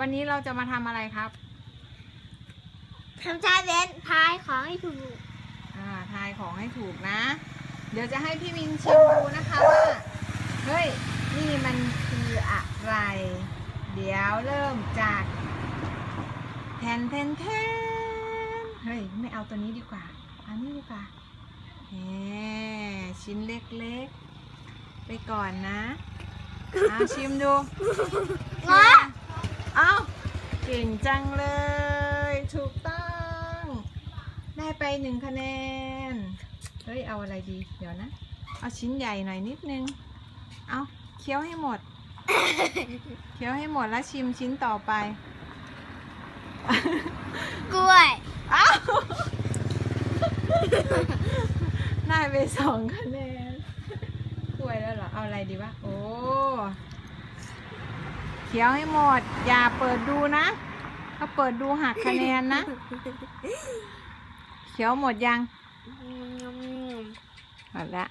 วันนี้เราจะมาทำอะไรครับ ทำชาเลนจ์พายของให้ถูก อ่า ทายของให้ถูกนะ เดี๋ยวจะให้พี่วินชิมดูนะคะว่า เฮ้ย นี่มันคืออะไร เดี๋ยวเริ่มจากแทนแทนแทนเฮ้ย ไม่เอาตัวนี้ดีกว่าเอานี้ดีกว่าแหมชิ้นเล็กๆ ไปก่อนนะ เอาชิมดูเงาะเอาเก่งจังเลย ถูกต้อง ได้ไปหนึ่งคะแนน เฮ้ย เอาอะไรดี เดี๋ยวนะ เอาชิ้นใหญ่หน่อยนิดนึง เอาเคี้ยวให้หมด เคี้ยวให้หมดแล้วชิมชิ้นต่อไป กล้วยอ้าวได้ไปสองคะแนนกล้วยแล้วเหรอ เอาอะไรดีวะ โอ้ เคี้ยวให้หมด อย่าเปิดดูนะ ถ้าเปิดดูหักคะแนนนะเคี้ยวหมดยังหมดละ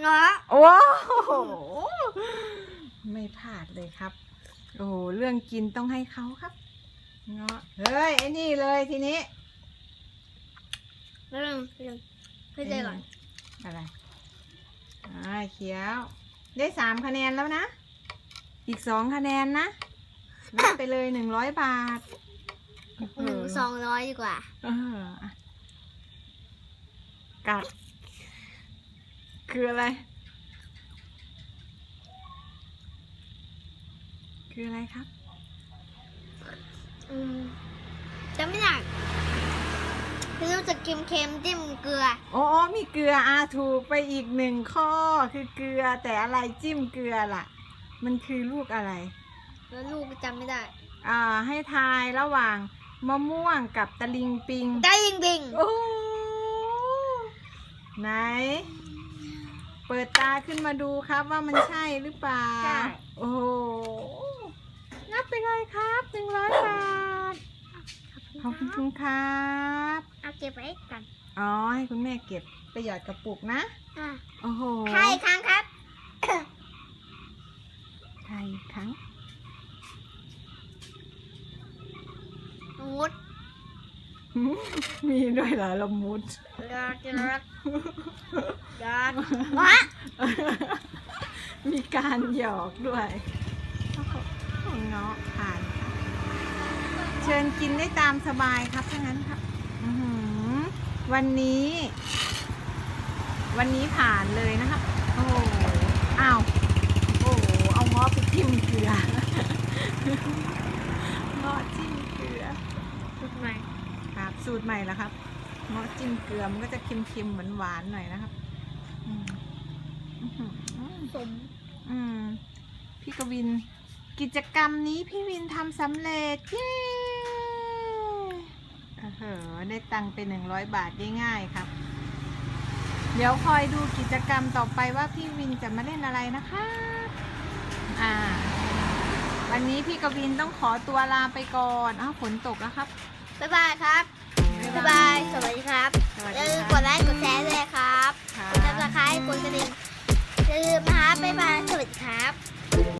เงาะโอ้โหไม่พลาดเลยครับ โอ้โหเรื่องกินต้องให้เขาครับเงาะเฮ้ยไอ้นี่เลยทีนี้เรื่องเรื่องให้ใจก่อนอะไรอ่าเขียว ได้สามคะแนนแล้วนะ อีกสองคะแนนนะรับไปเลยหนึ่งร้อยบาทหนึ่งสองร้อยดีกว่า เอออะกัด คืออะไร คืออะไรครับ อืมจะไม่ได้คือรู้สึกเค็มๆจิ้มเกลือโอ้มีเกลืออาถูกไปอีกหนึ่งข้อคือเกลือแต่อะไรจิ้มเกลือล่ะ มันคือลูกอะไร แล้วลูกจำไม่ได้อ่าให้ทายระหว่างมะม่วงกับตะลิงปิงได้ยิงบิงโอ้ไหน เปิดตาขึ้นมาดูครับว่ามันใช่หรือเปล่าโอ้โหนับไปเลยครับหนึ่งร้อยบาทขอบคุณครับ เอาเก็บไว้กันอ๋อให้คุณแม่เก็บไปหยอดกระปุกนะ อะโอ้โห ใครครั้งครับ ไทยครั้ง มุดมีด้วยเหรอละมุดยอดยอดยอดวะมีการหยอกด้วยของเนาะผ่านค่ะเชิญกินได้ตามสบายครับถ้างั้นครับอื้อหือวันนี้ วันนี้ผ่านเลยนะครับโอ้โหอ้าวโอ้โหเอาเงาะไปจิ้มเกลือ เงาะจิ้มเกลือ ทำไม ครับ สูตรใหม่แล้วครับเงาะจิ้มเกลือมันก็จะเค็มๆหวานๆหน่อยนะครับอืมอื้อหือสมอืมพี่กวิน กิจกรรมนี้พี่วินทำสำเร็จเย้เออได้ตังค์ไปหนึ่งร้อยบาทได้ง่ายครับ เดี๋ยวคอยดูกิจกรรมต่อไปว่าพี่วินจะมาเล่นอะไรนะคะ อ่า วันนี้พี่กวินต้องขอตัวลาไปก่อนอ้าวฝนตกแล้วครับ บ๊ายบายครับ บ๊ายบาย สวัสดีครับ สวัสดี